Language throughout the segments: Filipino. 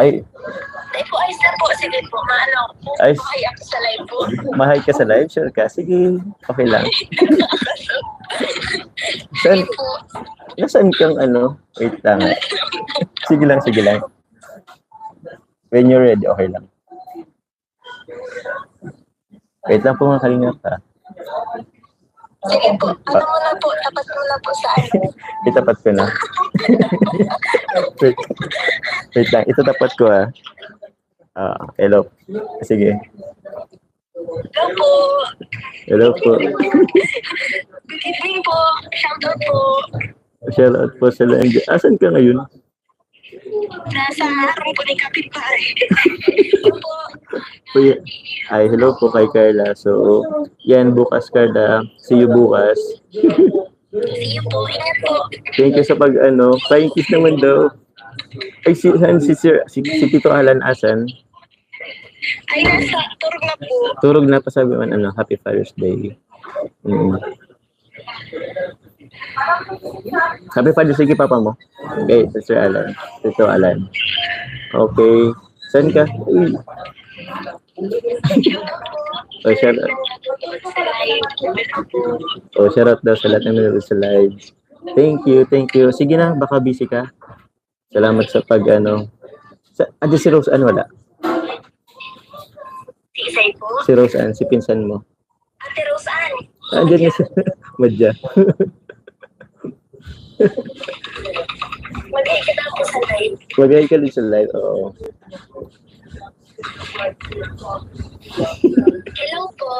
Ay, Ay po, ayos na po. Sige po, maano po. Ay. Ay, ako sa live po. mahay ka sa live? Sure ka? Sige, okay lang. Saan, nasaan kang ano? Wait lang. Sige lang, sige lang. When you're ready, okay lang. Wait lang po mga kalingap ha. Sige po. Ano mo na po? Tapat mo na po sa ano. Itapat ko na. wait, lang, ito tapat ko ha. Ah, hello. Sige. Hello po. Hello po. Good evening po. Shout out po. Shout out po sa Landia. Asan ka ngayon? Nasa harong po ni Kapitbahay. Po. Ay, hello po kay Carla. So, yan, bukas Carla. See you bukas. See you po. Ingat po. Thank you sa pag, ano, flying kiss naman daw. Ay, si, si, Sir, si, si Tito Alan Asan. Ay, nasa turog na po. Turog na pa sabi man, ano, Happy Father's Day. Mm. Happy Father's Day Papa mo. Okay, Sir Alan. Tito Alan. Okay. Saan ka? Uy. Oh, shout out. Oh, shout out daw sa lahat ng nanonood sa live. Thank you, thank you. Sige na, baka busy ka. Salamat sa pag, ano. Sa, adi si Rose Ann, wala. Si Isay po. Si Rose Ann, si pinsan mo. Ate Rosan. Andiyan na si Madja. Mag-ay ka daw po sa live. Magay ka din sa live. Oo. Hello po.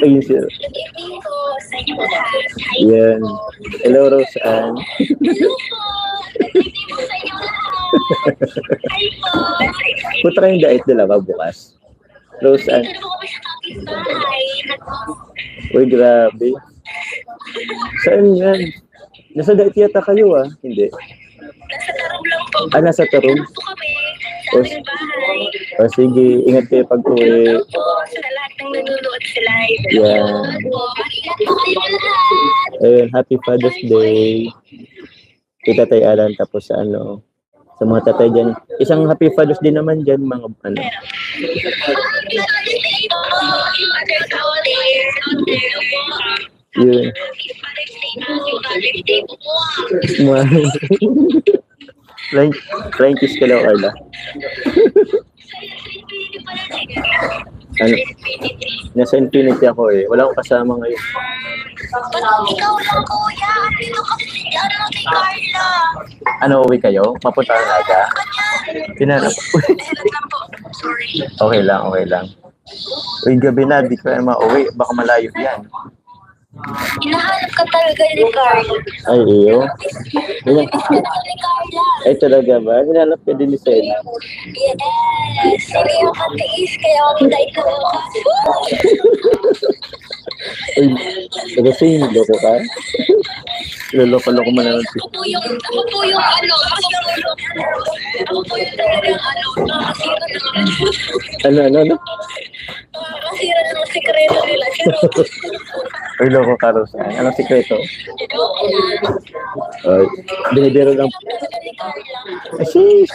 Ayun siya. Good evening po sa inyo lahat. Hi Yan. po. Hello, Rose Ann. Hello po. Punta kayong diet nila ba bukas? Rose kapitbahay. Uy, grabe. Saan yan? Nasa diet yata kayo ah. Hindi. Nasa tarong lang po. Ah, nasa Tarong? Kami sa aming bahay. O sige, ingat kayo pag uwi. Po sa lahat ng nanonood sa live. Yeah. Po. Kayo lahat. Ayun, happy Father's Day. Kita Tatay Alan, tapos sa ano, sa mga tatay dyan. Isang happy Father's Day naman dyan, mga ano. Yun. Flying, flying kiss ka. Ano? Nasa Infinity ako eh. Wala akong kasama ngayon. Ikaw lang kuya, dito kasi si ano kay Carla. Ano, uwi kayo? Mapunta na aga? Po. Sorry. okay lang, okay lang. Uy, gabi na, di ko na mauwi. Baka malayo yan. Hinahanap ka talaga ni Carla. Ay, iyo. Ka Carla. Ay, talaga ba? Hinanap ka din ni Sela. Yes! Hindi ako katiis, kaya ako tayo tumakas. Uy, kasi loko ka? Loloko-loko man naman. Ako po yung, ako po yung ano, ako po yung, ako po yung talagang ano, makakasira ng, Ano, ano, ano? makakasira ng sekreto nila. Uy, loko ka, Rosa. Anong sikreto? Ay, binibiro lang. talaga ni Carla. Ay, sis!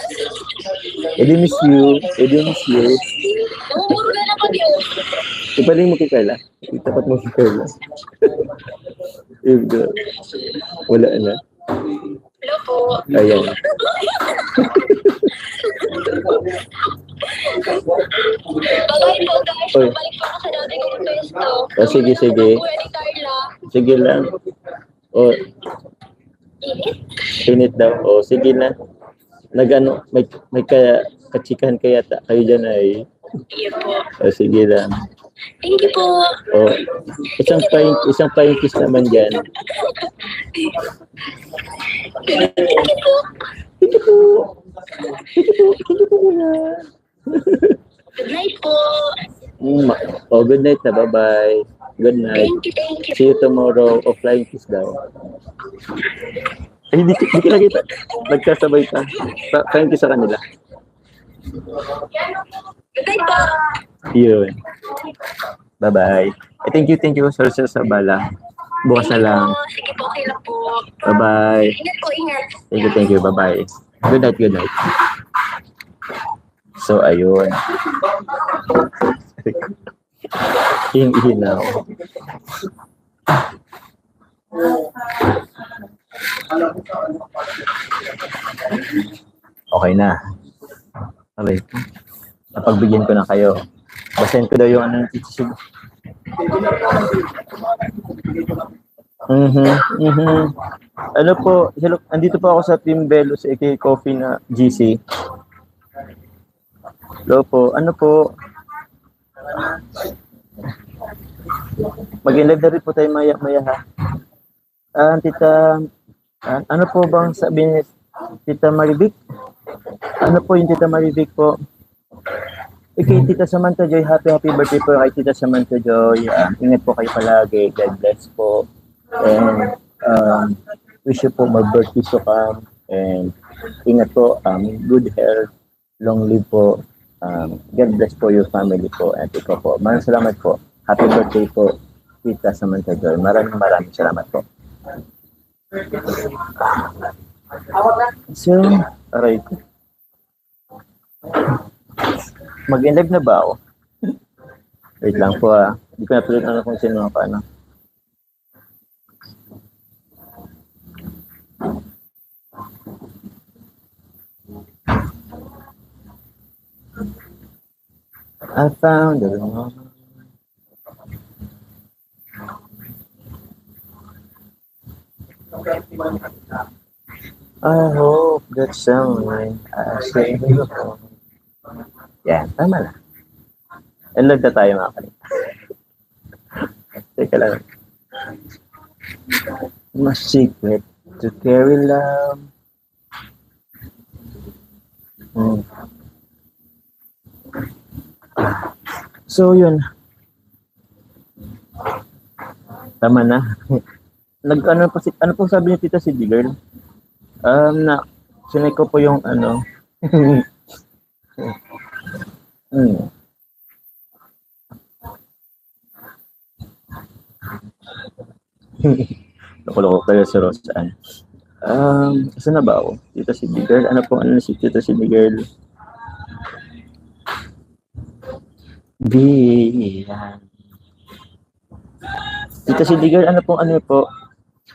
Edi miss you. Edi miss you. Namumuro na ako yun. Ipaling mo kay Carla. Itapat mo kay Carla. Eh, gra- Wala na. Hello po. Ayan. Bye-bye po guys. Oy. Babalik po ako sa dati pwesto. Ah, sige, sige. Sige lang. O, Init? init daw. O, sige na. Nagano, may, may kaya, kachikan kaya ta, kayo dyan ay. Iyo po. O, sige lang. Thank you po. O, isang paing, isang paing kiss naman dyan. Thank you po. Thank you po. Thank you po. Thank you po. Good night po. Mm, ma- O, good night na. Bye-bye. Good night. Thank you, thank you. See you tomorrow. O, flying kiss daw. Ay, hindi, hindi kita kita. Nagkasabay. Pa- Flying kiss sa kanila. Good night po. Yun. Bye-bye. Eh, thank you, thank you, Sir Sir Sabala. Bukas na lang. Sige po, okay lang po. Bye-bye. Ingat po, ingat. Thank you, thank you. Bye-bye. Good night, good night. So, ayun. Yung ihinaw. Okay na. Okay. Napagbigyan ko na kayo. Basahin ko daw yung ano ng teacher. Mhm. Mhm. Ano po, hello, andito po ako sa Team Belo sa AK Coffee na GC. Hello po, ano po? Mag-live na rin po tayo maya-maya ha. Ah, tita, ah, ano po bang sabi ni Tita Marivic? Ano po yung Tita Marivic po? Okay, Tita Samantha Joy, happy happy birthday po kay Tita Samantha Joy. Ah, ingat po kayo palagi. God bless po. And um, wish you po more birthday to come. And ingat po, um, good health, long live po. Um, God bless po your family po. At ikaw po. Maraming salamat po. Happy birthday po, Tita Samantha Joy. Maraming maraming salamat po. So, ko. Mag-live na ba ako? Wait lang po ah. Hindi ko ano kung sino mga paano. I found one. I hope that someone I say. Yan, tama na. Unload na tayo mga kanina. Teka lang. My secret to carry love. Hmm. So, yun. Tama na. Nag, ano, si- ano po sabi ni Tita Cindy Girl? Um, na, sinay ko po yung ano. hmm. Loko-loko kayo sa Rosan. Um, saan na ba ako? Tita Cindy Girl? Ano pong ano si Tita Cindy Girl? Biyan. Tita Cindy Girl, ano pong ano po?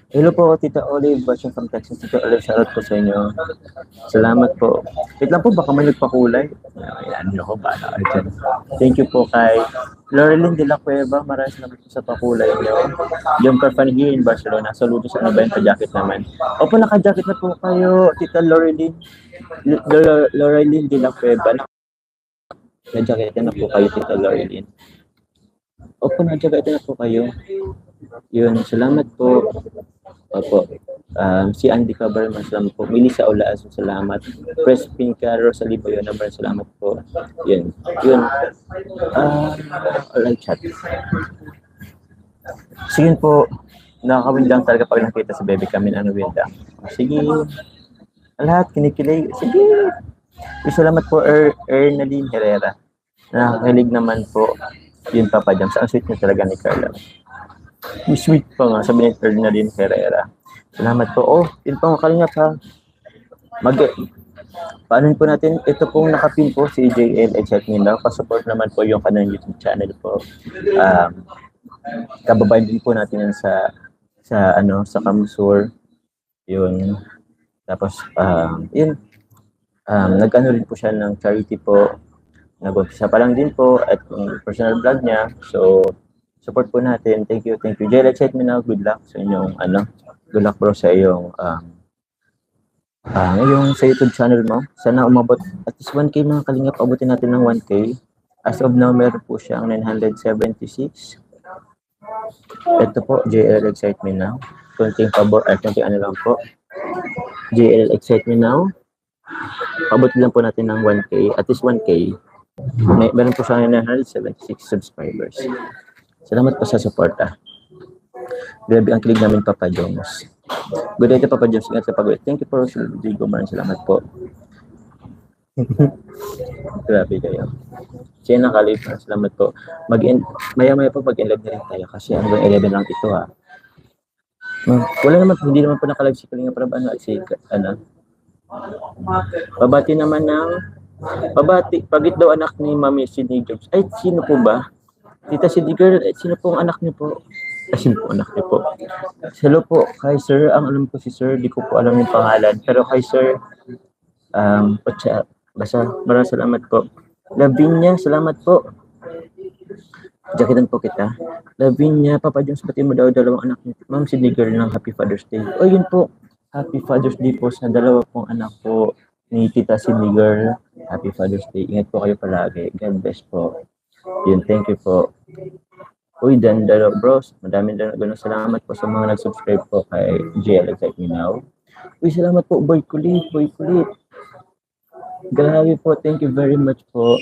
Hello po, Tita Olive, watching from Texas. Tita Olive, shoutout po sa inyo. Salamat po. Wait lang po, baka may nagpakulay. Ayan, ano ko, kayo dyan. Thank you po kay Laurelyn de la Cueva. Maraming salamat po sa pakulay niyo. Yung Carfanigi in Barcelona. Saludo sa ano ba yung ka-jacket naman. Opo, naka-jacket na po kayo, Tita Laurelyn. L- Laure- Laurelyn de la Cueva. Naka-jacket na po kayo, Tita Laurelyn. Opo, naka-jacket na po kayo. Yun, salamat po. Opo. Um, si Andy Cabarman, salamat po. Melissa Olaas, salamat. Crespin Caro sa Libayo, naman salamat po. Yun. Yun. Ah, alright, chat. Sige po. Nakakawindang talaga pag nakita sa baby kami ng windang. Sige. Lahat, kinikilig. Sige. Salamat po, er Ernaline Herrera. Nakakakilig naman po. Yun, Papa Jam. Sa sweet niya talaga ni Carla. Yung sweet pa nga, sabi ni Ernaline Herrera. Salamat po. Oh, yun pa nga kalingap ha. Mag, paano po natin, ito pong nakapin po si JL Except Mindanao. Pasupport naman po yung kanyang YouTube channel po. Um, kababayan din po natin yan sa sa ano sa Kamsur. Yun. Tapos um, yun. Um, nag-ano rin po siya ng charity po. Nag-umpisa pa lang din po at yung personal vlog niya. So, support po natin. Thank you, thank you. JL Except Mindanao, good luck sa inyong ano, good luck bro sa iyong um, ah ngayong sa YouTube channel mo. Sana umabot at least 1K mga kalingap. Abutin natin ng 1K. As of now, meron po siyang 976. Ito po, JL Excite Me Now. Kunting pabor, ay kunting ano lang po. JL Excite Me Now. Pabutin lang po natin ng 1K, at least 1K. May, meron po siya 976 subscribers. Salamat po sa suporta. Grabe ang kilig namin, Papa Jones. Good to Papa Jones. Ingat sa pag Thank you for Rodrigo. Maraming salamat po. Grabe kayo. Siya nakalip. Salamat po. mag maya-maya po mag-live na rin tayo kasi hanggang 11 lang ito ha. Hmm, Wala naman, hindi naman po nakalive si Kalinga Prab, ano, si, ano. Babati naman ng Pabati, pagit daw anak ni Mami Sidney Jobs. Ay, sino po ba? Tita Sidney Girl, eh, sino po ang anak niyo po? Sino po anak niyo po? Hello po, kay sir. Ang alam ko si sir, di ko po alam yung pangalan. Pero kay sir, um, Pacha, basta maraming salamat po. Lavinia, salamat po. Jaketan po kita. Lavinia, Papa Jones, pati mo daw dalawang anak niyo. Ma'am Sidney Girl ng Happy Father's Day. O yun po, Happy Father's Day po sa dalawa pong anak po ni Tita Sidney Girl. Happy Father's Day. Ingat po kayo palagi. God bless po. Yun, thank you po. Uy, dan dalo bros. Madami dan ganun salamat po sa mga nag-subscribe po kay JL Me Now. Uy, salamat po, boy kulit, boy kulit. Grabe po, thank you very much po.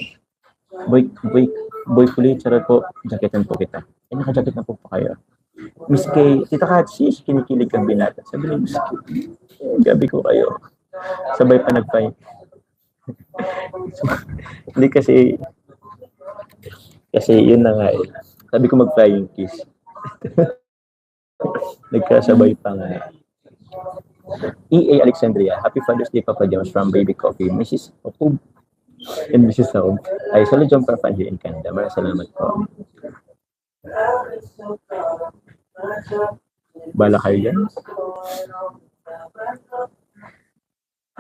Boy, boy, boy kulit, sarap po. Jaketan po kita. Eh, naka-jacket na po pa kayo. Miss Kay, Tita Kat, sis, kinikilig kang binata. Sabi ni Miss Kay, eh, gabi ko kayo. Sabay pa nag-fight. Hindi kasi, kasi yun na nga eh. Sabi ko mag-flying kiss. Nagkasabay pa nga. EA Alexandria, Happy Father's Day Papa Jones from Baby Coffee, Mrs. Okub and Mrs. Saub. Ay, salo dyan para fan here in Canada. Maraming salamat po. Bala kayo dyan.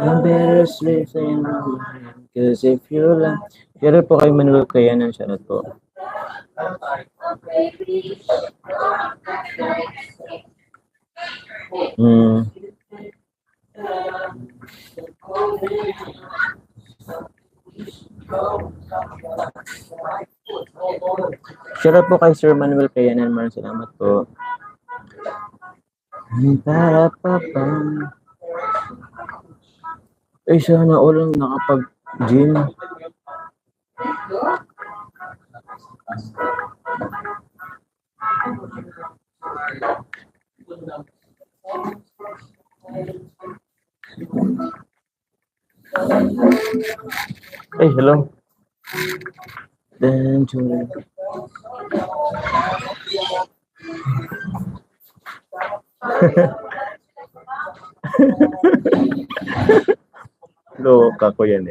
I'm better my mind. Cause if you like, Pero po kayo manulog kaya ng shoutout po. Hmm. Shoutout po kay Sir Manuel Kayanan. Maraming salamat po. Para pa pa. Eh, sana all ang nakapag-gym. Hey, hello. Then to Loka ko yan.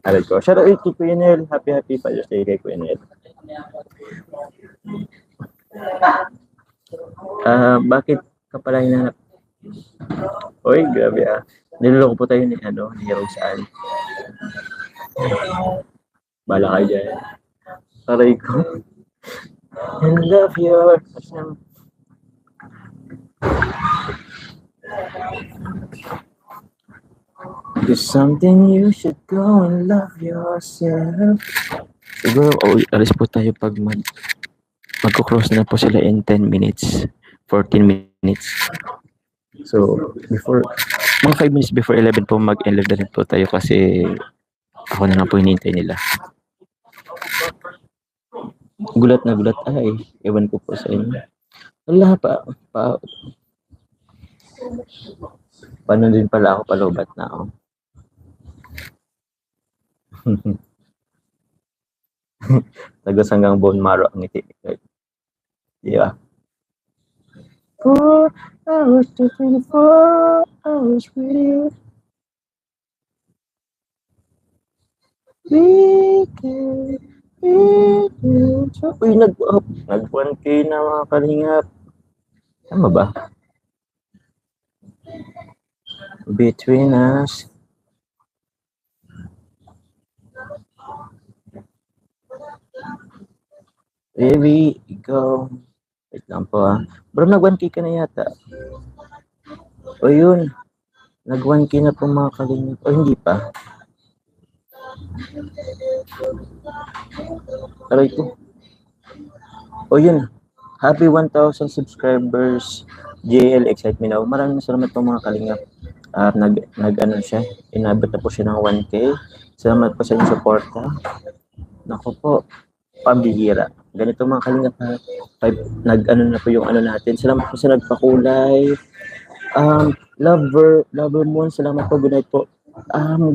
Aray ko. Shout out kay Kuya Nel. Happy happy Father's Day kay Kuya Nel. Ah, bakit ka pala hinanap? Oy, grabe ah. Niloloko po tayo ni ano, ni Roseanne. Bala kayo dyan. Aray ko. I love your... There's something you should go and love yourself. Siguro, oh, alis po tayo pag mag magko-cross na po sila in 10 minutes, 14 minutes. So, before, mga 5 minutes before 11 po, mag-11 na rin po tayo kasi ako na lang po hinihintay nila. Gulat na gulat. Ay, ewan ko po sa inyo. Wala pa, pa, paano din pala ako palubat na ako. Tagos hanggang bone marrow ang ngiti. Ba? Four hours to 24 hours with you. We can. Uy, nag, oh, nag 1K na mga kalingap. Tama ba? Between us. Baby, go. Wait lang po ah. Bro, nag 1K ka na yata. O yun. Nag 1K na po mga kalingap. O hindi pa. Aray ko. O yun. Happy 1,000 subscribers. JL Excite Me Now. Maraming salamat po mga kalingap. Ah, nag, nag ano siya. Inabot na po siya ng 1K. Salamat po sa inyong suporta. Naku po. Pambihira. Ganito mga kalingap ha. Five, nag ano na po yung ano natin. Salamat po sa nagpakulay. Um, lover, lover moon. Salamat po. Good night po. Um,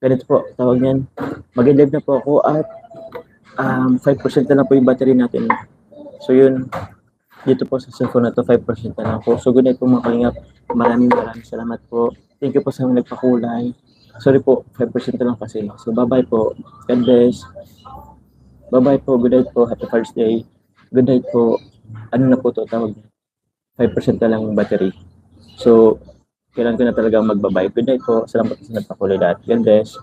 ganito po. Tawag niyan. Mag-live na po ako at um, 5% na lang po yung battery natin. So yun, dito po sa cellphone na to, 5% na lang po. So good night po mga kalingap. Maraming maraming salamat po. Thank you po sa nagpakulay. Sorry po, 5% na lang kasi. So, bye-bye po. God bless. Bye-bye po. Good night po. Happy first day. Good night po. Ano na po to tawag? 5% na lang battery. So, kailan ko na talaga magbabay. Good night po. Salamat sa nagpakulay lahat. God bless.